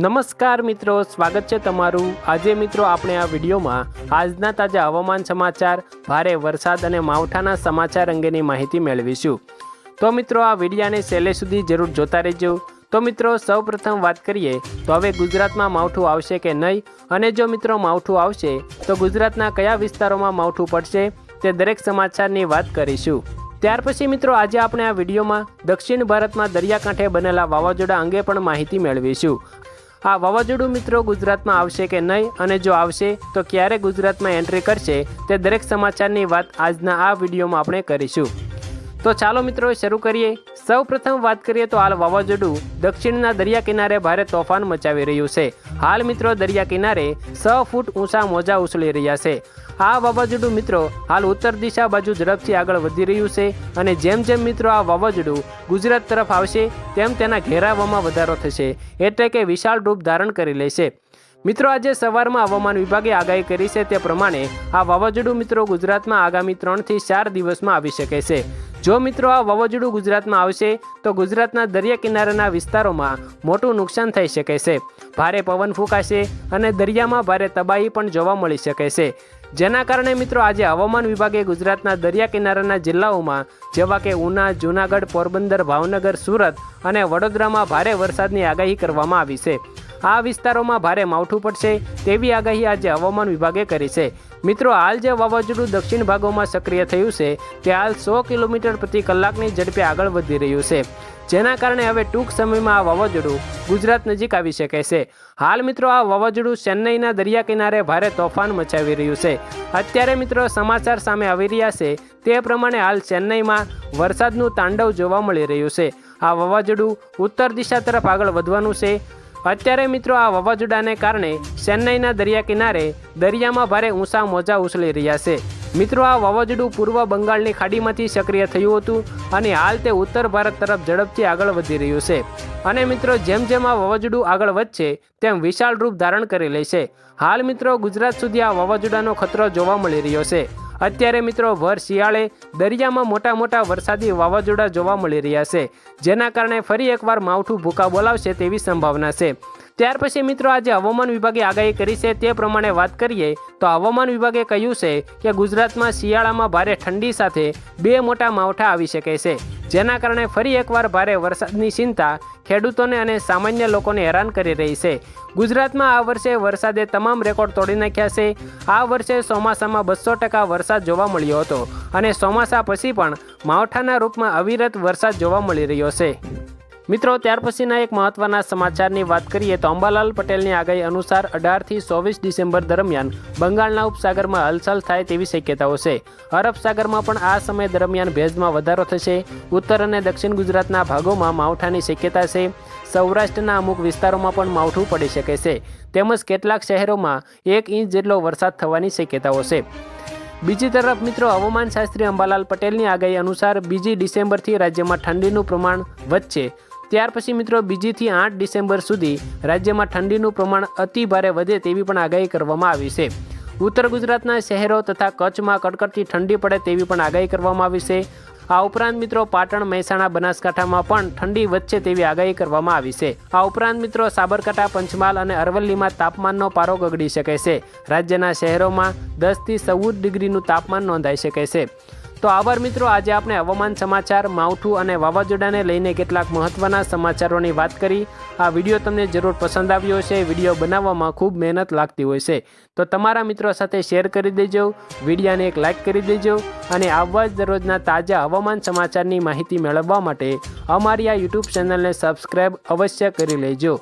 નમસ્કાર મિત્રો, સ્વાગત છે તમારું. આજે મિત્રો આપણે આ વિડીયોમાં આજના તાજા હવામાન સમાચાર, ભારે વરસાદ અને માવઠાના સમાચાર અંગેની માહિતી મેળવીશું. તો મિત્રો, આ વિડીયાને છેલ્લે સુધી જરૂર જોતા રહેજો. તો મિત્રો, સૌપ્રથમ વાત કરીએ તો હવે ગુજરાતમાં માવઠું આવશે કે નહીં? અને જો મિત્રો માવઠું આવશે, તો ગુજરાતના કયા વિસ્તારોમાં માવઠું પડશે? તે દરેક સમાચારની વાત કરીશું. ત્યાર પછી મિત્રો, આજે આપણે આ વિડીયોમાં દક્ષિણ ભારતમાં દરિયાકાંઠે બનેલા વાવાઝોડા અંગે પણ માહિતી મેળવીશું. આ વાવાઝોડું મિત્રો ગુજરાતમાં આવશે કે નહીં અને જો આવશે, તો ક્યારે ગુજરાતમાં એન્ટ્રી કરશે, તે દરેક સમાચારની વાત આજના આ વિડીયોમાં આપણે કરીશું. તો ચાલો મિત્રો, શરૂ કરીએ. સૌ પ્રથમ વાત કરીએ તો હાલ વાવાઝોડું દક્ષિણના દરિયા કિનારે ભારે તોફાન મચાવી રહ્યું છે. હાલ મિત્રો, દરિયા કિનારે સો ફૂટ ઊંચા મોજા ઉછળી રહ્યા છે. આ વાવાઝોડું મિત્રો, હાલ ઉત્તર દિશા બાજુ ઝડપથી આગળ વધી રહ્યું છે અને જેમ જેમ મિત્રો આ વાવાઝોડું ગુજરાત તરફ આવશે, તેમ તેના ઘેરાવામાં વધારો થશે. એટલે કે વિશાળ રૂપ ધારણ કરી લેશે. મિત્રો, આજે સવારમાં હવામાન વિભાગે આગાહી કરી છે તે પ્રમાણે આ વાવાઝોડું મિત્રો ગુજરાતમાં આગામી ત્રણથી ચાર દિવસમાં આવી શકે છે. જો મિત્રો આ વાવાઝોડું ગુજરાતમાં આવશે, તો ગુજરાતના દરિયા કિનારાના વિસ્તારોમાં મોટું નુકસાન થઈ શકે છે. ભારે પવન ફૂંકાશે અને દરિયામાં ભારે તબાહી પણ જોવા મળી શકે છે. જેના કારણે મિત્રો આજે હવામાન વિભાગે ગુજરાતના દરિયા કિનારાના જિલ્લાઓમાં, જેવા કે ઉના, જૂનાગઢ, પોરબંદર, ભાવનગર, સુરત અને વડોદરામાં ભારે વરસાદની આગાહી કરવામાં આવી છે. આ વિસ્તારોમાં ભારે માવઠું પડશે તેવી આગાહી આજે હવામાન વિભાગે કરી છે. મિત્રો, હાલ જે વાવાઝોડું દક્ષિણ ભાગોમાં સક્રિય થયું છે, તે હાલ સો કિલોમીટર પ્રતિ કલાકની ઝડપે આગળ વધી રહ્યું છે. જેના કારણે હવે ટૂંક સમયમાં આ વાવાઝોડું ગુજરાત નજીક આવી શકે છે. હાલ મિત્રો, આ વાવાઝોડું ચેન્નઈના દરિયા કિનારે ભારે તોફાન મચાવી રહ્યું છે. અત્યારે મિત્રો, સમાચાર સામે આવી રહ્યા છે. તે પ્રમાણે હાલ ચેન્નઈમાં વરસાદનું તાંડવ જોવા મળી રહ્યું છે. આ વાવાઝોડું ઉત્તર દિશા તરફ આગળ વધવાનું છે. અત્યારે મિત્રો આ વાવાઝોડાને કારણે ચેન્નઈના દરિયા કિનારે દરિયામાં ભારે ઊંચા મોજા ઉછળી રહ્યા છે. મિત્રો આ વાવાઝોડું પૂર્વ બંગાળની ખાડીમાંથી સક્રિય થયું હતું અને હાલ તે ઉત્તર ભારત તરફ ઝડપથી આગળ વધી રહ્યું છે. અને મિત્રો જેમ જેમ આ વાવાઝોડું આગળ વધશે, તેમ વિશાળ રૂપ ધારણ કરી લેશે. હાલ મિત્રો ગુજરાત સુધી આ વાવાઝોડાનો ખતરો જોવા મળી રહ્યો છે. અત્યારે મિત્રો ભર શિયાળે દરિયામાં મોટા મોટા વરસાદી વાવાઝોડા જોવા મળી રહ્યા છે, જેના કારણે ફરી એકવાર માવઠું ભૂકા બોલાવશે તેવી સંભાવના છે. ત્યાર પછી મિત્રો આજે હવામાન વિભાગે આગાહી કરી છે, તે પ્રમાણે વાત કરીએ તો હવામાન વિભાગે કહ્યું છે કે ગુજરાતમાં શિયાળામાં ભારે ઠંડી સાથે બે મોટા માવઠા આવી શકે છે. જેના કારણે ફરી એકવાર ભારે વરસાદની ચિંતા ખેડૂતોને અને સામાન્ય લોકોને હેરાન કરી રહી છે. ગુજરાતમાં આ વર્ષે વરસાદે તમામ રેકોર્ડ તોડી નાખ્યા છે. આ વર્ષે ચોમાસામાં બસો ટકા વરસાદ જોવા મળ્યો હતો અને ચોમાસા પછી પણ માવઠાના રૂપમાં અવિરત વરસાદ જોવા મળી રહ્યો છે. મિત્રો, ત્યાર પછીના એક મહત્વના સમાચારની વાત કરીએ તો અંબાલાલ પટેલની આગાહી અનુસાર અઢારથી ચોવીસ ડિસેમ્બર દરમિયાન બંગાળના ઉપસાગરમાં હલચલ થાય તેવી શક્યતાઓ છે. અરબ સાગરમાં પણ આ સમય દરમિયાન ભેજમાં વધારો થશે. ઉત્તર અને દક્ષિણ ગુજરાતના ભાગોમાં માવઠાની શક્યતા છે. સૌરાષ્ટ્રના અમુક વિસ્તારોમાં પણ માવઠું પડી શકે છે. તેમજ કેટલાક શહેરોમાં એક ઇંચ જેટલો વરસાદ થવાની શક્યતાઓ છે. બીજી તરફ મિત્રો હવામાન શાસ્ત્રી અંબાલાલ પટેલની આગાહી અનુસાર બીજી ડિસેમ્બરથી રાજ્યમાં ઠંડીનું પ્રમાણ વધશે. ત્યાર પછી મિત્રો બીજીથી આઠ ડિસેમ્બર સુધી રાજ્યમાં ઠંડીનું પ્રમાણ અતિ ભારે વધે તેવી પણ આગાહી કરવામાં આવી છે. ઉત્તર ગુજરાતના શહેરો તથા કચ્છમાં કડકડતી ઠંડી પડે તેવી પણ આગાહી કરવામાં આવી છે. આ ઉપરાંત મિત્રો પાટણ, મહેસાણા, બનાસકાંઠામાં પણ ઠંડી વધશે તેવી આગાહી કરવામાં આવી છે. આ ઉપરાંત મિત્રો સાબરકાંઠા, પંચમહાલ અને અરવલ્લીમાં તાપમાનનો પારો ગગડી શકે છે. રાજ્યના શહેરોમાં દસથી ચૌદ ડિગ્રીનું તાપમાન નોંધાઈ શકે છે. તો આભાર મિત્રો, આજે આપણે હવામાન સમાચાર, માવઠું અને વાવાઝોડાને લઈને કેટલાક મહત્ત્વના સમાચારોની વાત કરી. આ વીડિયો તમને જરૂર પસંદ આવ્યો હશે. વીડિયો બનાવવામાં ખૂબ મહેનત લાગતી હોય છે. તો તમારા મિત્રો સાથે શેર કરી દેજો, વિડીયાને એક લાઇક કરી દેજો અને આવા જ દરરોજના તાજા હવામાન સમાચારની માહિતી મેળવવા માટે અમારી આ યુટ્યુબ ચેનલને સબસ્ક્રાઈબ અવશ્ય કરી લેજો.